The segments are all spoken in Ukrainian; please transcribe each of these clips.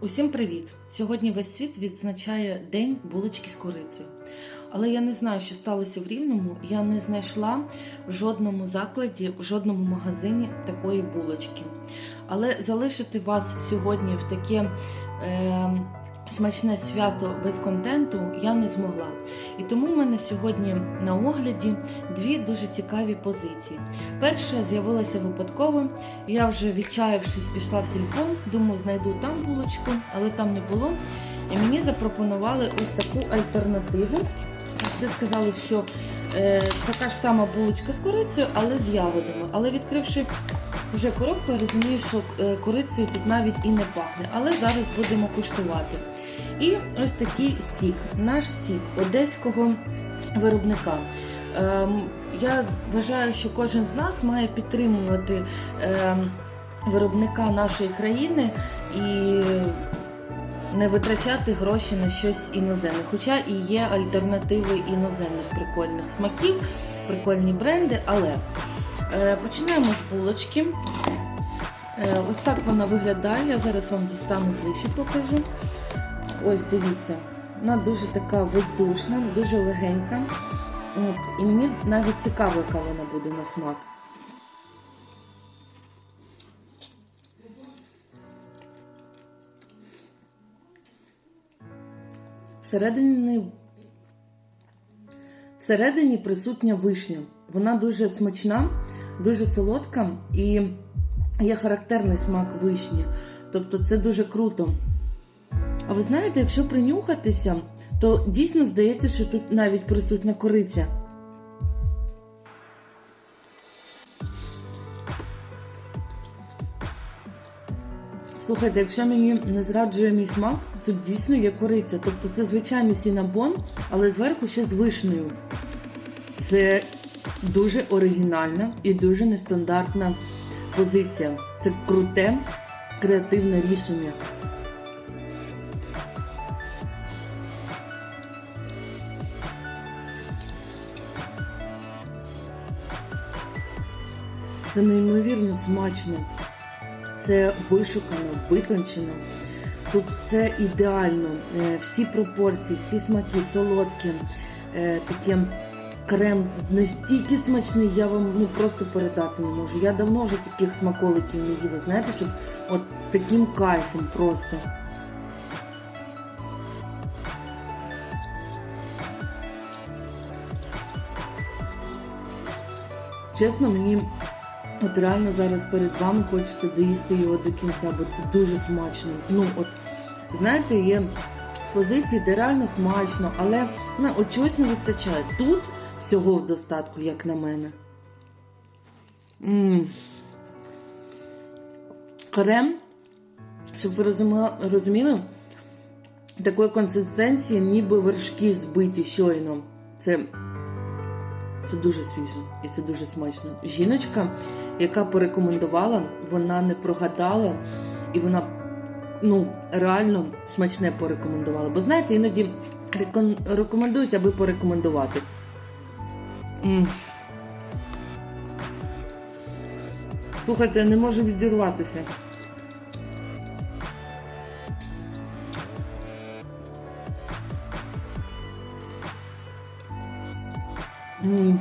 Усім привіт! Сьогодні весь світ відзначає День булочки з курицею. Але я не знаю, що сталося в Рівному. Я не знайшла в жодному закладі, в жодному магазині такої булочки. Але залишити вас сьогодні в таке е, смачне свято без контенту я не змогла. І тому в мене сьогодні на огляді дві дуже цікаві позиції. Перша з'явилася випадково. Я вже відчаявшись, пішла в сільпо, думаю, знайду там булочку, але там не було. І мені запропонували ось таку альтернативу. Це сказали, що е, така ж сама булочка з курицею, але з ягодами. Але відкривши вже коробку, я розумію, що е, курицею тут навіть і не пахне. Але зараз будемо куштувати. І ось такий сік, наш сік одеського виробника. Ем, я вважаю, що кожен з нас має підтримувати ем, виробника нашої країни і не витрачати гроші на щось іноземне. Хоча і є альтернативи іноземних прикольних смаків, прикольні бренди, але починаємо з булочки. Е, ось так вона виглядає. Я зараз вам дістану ближче покажу. Ось дивіться, вона дуже така воздушна, дуже легенька. От, і мені навіть цікаво, яка вона буде на смак. Всередині, всередині присутня вишня. Вона дуже смачна, дуже солодка і є характерний смак вишні. Тобто це дуже круто. А ви знаєте, якщо принюхатися, то дійсно здається, що тут навіть присутня кориця. Слухайте, якщо мені не зраджує мій смак, тут дійсно є кориця. Тобто це звичайний сінабон, але зверху ще з вишнею. Це дуже оригінальна і дуже нестандартна позиція. Це круте, креативне рішення. Це неймовірно смачно. Це вишукано, витончено. Тут все ідеально, Е, всі пропорції, всі смаки, солодкі, е, таке крем настільки смачний, я вам ну просто передати не можу. Я давно вже таких смаколиків не їла. Знаєте, щоб от з таким кайфом просто. Чесно, мені От реально зараз перед вами хочеться доїсти його до кінця, бо це дуже смачно. Ну, от, знаєте, є позиції, де реально смачно, але ну, от чогось не вистачає. Тут всього в достатку, як на мене. М-м. Крем, щоб ви розуміли, такої консистенції, ніби вершки збиті щойно. Це це дуже свіже і це дуже смачно. Жіночка, яка порекомендувала, вона не прогадала і вона ну, реально смачне порекомендувала. Бо знаєте, іноді рекомендують, аби порекомендувати. М. Слухайте, я не можу відірватися. М.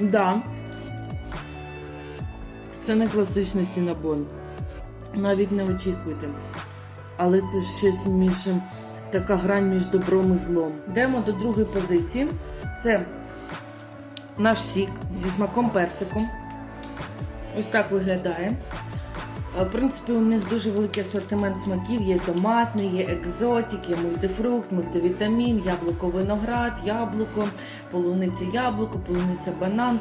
Да. Це не класичний сінабон. Навіть не очікуйте. Але це щось між така грань між добром і злом. Йдемо до другої позиції. Це наш сік зі смаком персику. Ось так виглядає. В принципі, у них дуже великий асортимент смаків. Є томатний, є екзотик, є мультифрукт, мультивітамін, яблуко, виноград, яблуко, полуниця яблуко, полуниця банан.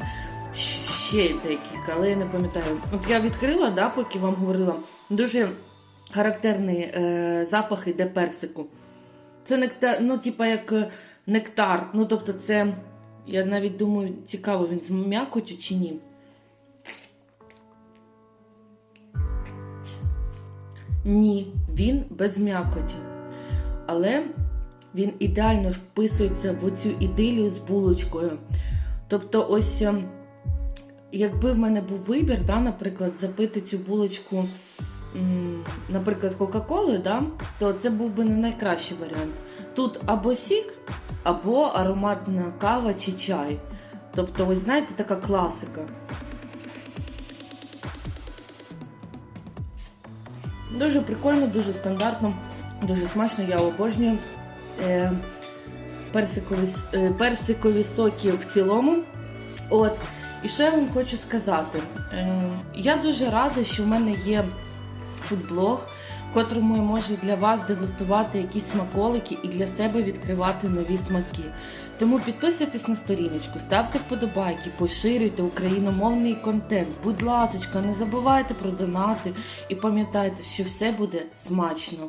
Ще декілька, але я не пам'ятаю. От я відкрила, да, поки вам говорила, дуже характерний е, запах іде персику. Це нектар, ну, типа як е, нектар. Ну, тобто, це, я навіть думаю, цікаво, він з м'якотю чи ні. Ні, він без м'якоті. Але він ідеально вписується в цю ідилію з булочкою. Тобто, ось ем, якби в мене був вибір, да, наприклад, запити цю булочку, наприклад, Кока-Колою, да, то це був би не найкращий варіант. Тут або сік, або ароматна кава чи чай. Тобто, ось знаєте, така класика. Дуже прикольно, дуже стандартно, дуже смачно, я обожнюю. Е, персикові, е, персикові соки в цілому. От. І що я вам хочу сказати? Е, я дуже рада, що в мене є фудблог, в котрому я можу для вас дегустувати якісь смаколики і для себе відкривати нові смаки. Тому підписуйтесь на сторіночку, ставте вподобайки, поширюйте україномовний контент. Будь ласка, не забувайте про донати і пам'ятайте, що все буде смачно.